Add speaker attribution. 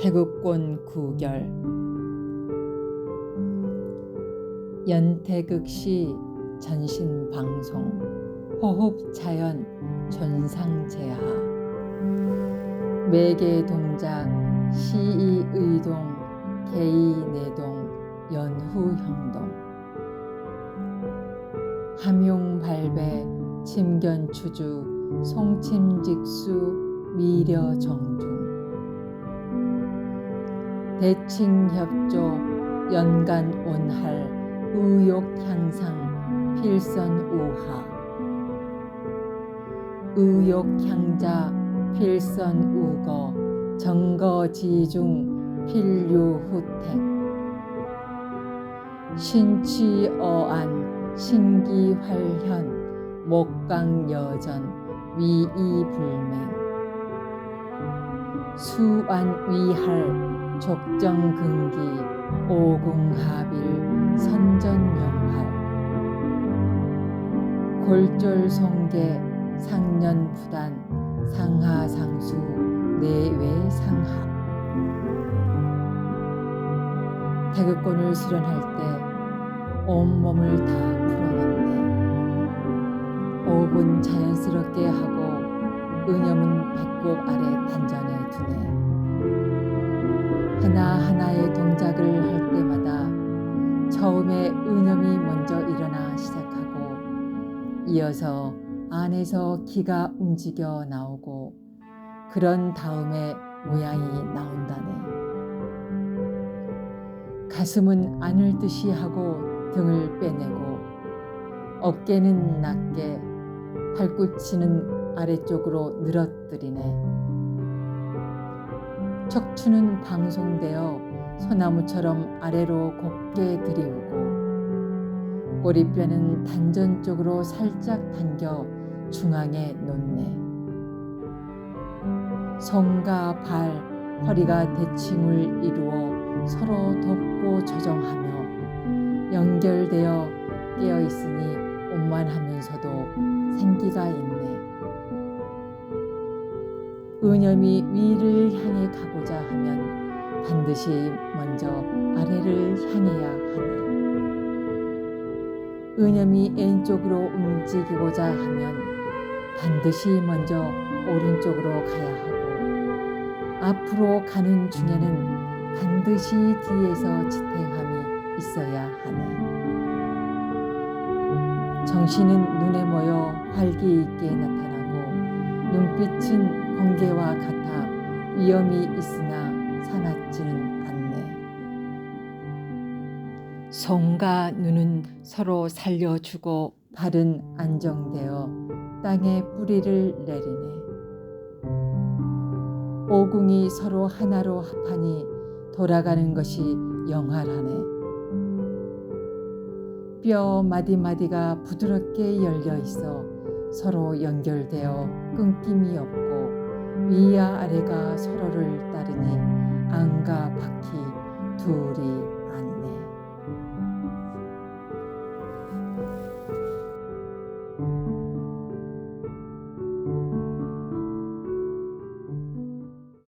Speaker 1: 태극권 구결. 연태극시 전신방송. 호흡자연 존상제하. 매개 동작 시의의동 개의내동 연후형동. 함용발배 침견추주 송침직수 미려정중 대칭협조 연간온할 의욕향상 필선우하. 의욕향자 필선우거 정거지중 필유후택. 신취어안 신기활현 목강여전 위이불맹. 수완위할 족정근기 오궁하빌 선전영활 골졸송계 상년부단 상하상수 내외상하. 태극권을 수련할 때 온몸을 다 풀어넣네. 5분 자연스럽게 하고 은염은 배꼽 아래 단전에 두네 하나하나의 동작을 할 때마다 처음에 은염이 먼저 일어나 시작하고 이어서 안에서 기가 움직여 나오고 그런 다음에 모양이 나온다네. 가슴은 안을 듯이 하고 등을 빼내고 어깨는 낮게 팔꿈치는 아래쪽으로 늘어뜨리네. 척추는 방송되어 소나무처럼 아래로 곱게 들이우고 꼬리뼈는 단전 쪽으로 살짝 당겨 중앙에 놓네. 손과 발, 허리가 대칭을 이루어 서로 돕고 조정하며 연결되어 깨어 있으니 온만하면서도 생기가 있네. 은염이 위를 향해 가고자 하면 반드시 먼저 아래를 향해야 하네. 은염이 왼쪽으로 움직이고자 하면 반드시 먼저 오른쪽으로 가야 하고 앞으로 가는 중에는 반드시 뒤에서 지탱함이 있어야 하네. 정신은 눈에 모여 활기 있게 나타나고 눈빛은 번개와 같아 위험이 있으나 사납지는 않네. 손과 눈은 서로 살려주고 발은 안정되어 땅에 뿌리를 내리네. 오궁이 서로 하나로 합하니 돌아가는 것이 영활하네. 뼈 마디마디가 부드럽게 열려 있어 서로 연결되어 끊김이 없고 위와 아래가 서로를 따르니